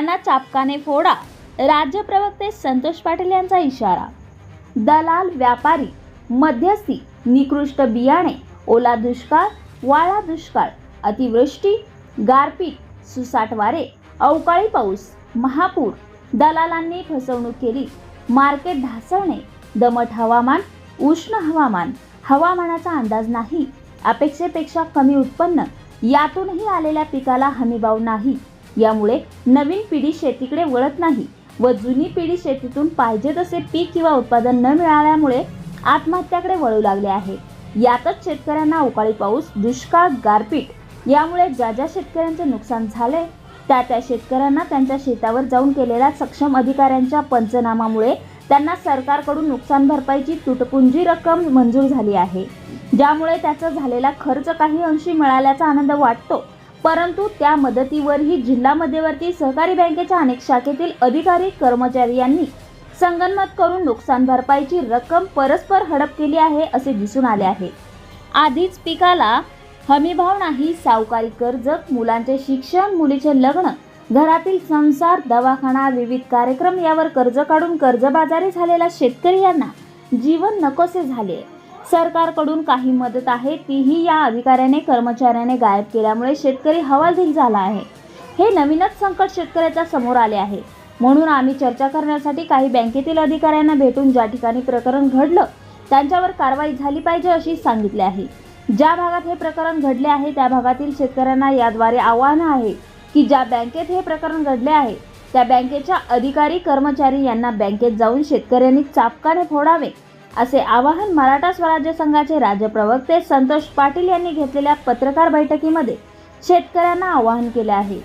त्यांना चापकाने फोडा. राज्य प्रवक्ते संतोष पाटील यांचा इशारा. दलाल व्यापारी मध्यस्थी निकृष्ट बियाणे ओला दुष्काळ वाळा दुष्काळ अतिवृष्टी गारपीट सुसाट वारे अवकाळी पाऊस महापूर दलालांनी फसवणूक केली मार्केट ढासळणे दमट हवामान उष्ण हवामान हवामानाचा अंदाज नाही अपेक्षेपेक्षा कमी उत्पन्न यातूनही आलेल्या पिकाला हमीभाव नाही. यामुळे नवीन पिढी शेतीकडे वळत नाही व जुनी पिढी शेतीतून पाहिजे तसे पीक किंवा उत्पादन न मिळाल्यामुळे आत्महत्याकडे वळू लागले आहे. यातच शेतकऱ्यांना अवकाळी पाऊस दुष्काळ गारपीट यामुळे ज्या ज्या शेतकऱ्यांचे नुकसान झाले त्या त्या शेतकऱ्यांना त्यांच्या शेतावर जाऊन केलेल्या सक्षम अधिकाऱ्यांच्या पंचनामामुळे त्यांना सरकारकडून नुकसान भरपाईची तुटपुंजी रक्कम मंजूर झाली आहे. ज्यामुळे त्याचा झालेला खर्च काही अंशी मिळाल्याचा आनंद वाटतो. परंतु त्या मदतीवरही जिल्हा मध्यवर्ती सहकारी बँकेच्या अनेक शाखेतील अधिकारी कर्मचारी यांनी संगनमत करून नुकसान भरपाईची रक्कम परस्पर हडप केली आहे असे दिसून आले आहे. आधीच पिकाला हमीभाव नाही सावकारी कर्ज मुलांचे शिक्षण मुलीचे लग्न घरातील संसार दवाखाना विविध कार्यक्रम यावर कर्ज काढून कर्जबाजारी झालेल्या शेतकरी यांना जीवन नकोसे झाले. सरकारकडून काही मदत आहे तीही या अधिकाऱ्याने कर्मचाऱ्याने गायब केल्यामुळे शेतकरी हवालदिल झाला आहे. हे नवीनच संकट शेतकऱ्याच्या समोर आले आहे. म्हणून आम्ही चर्चा करण्यासाठी काही बँकेतील अधिकाऱ्यांना भेटून ज्या ठिकाणी प्रकरण घडलं त्यांच्यावर कारवाई झाली पाहिजे अशी सांगितले आहे. ज्या भागात हे प्रकरण घडले आहे त्या भागातील शेतकऱ्यांना याद्वारे आव्हान आहे की ज्या बँकेत हे प्रकरण घडले आहे त्या बँकेच्या अधिकारी कर्मचारी यांना बँकेत जाऊन शेतकऱ्यांनी चापकाने फोडावे. असे आवाहन मराठा स्वराज्य संघाचे राज्य प्रवक्ते संतोष पाटील यांनी घेतलेल्या पत्रकार बैठकीमध्ये शेतकऱ्यांना आवाहन केले आहे.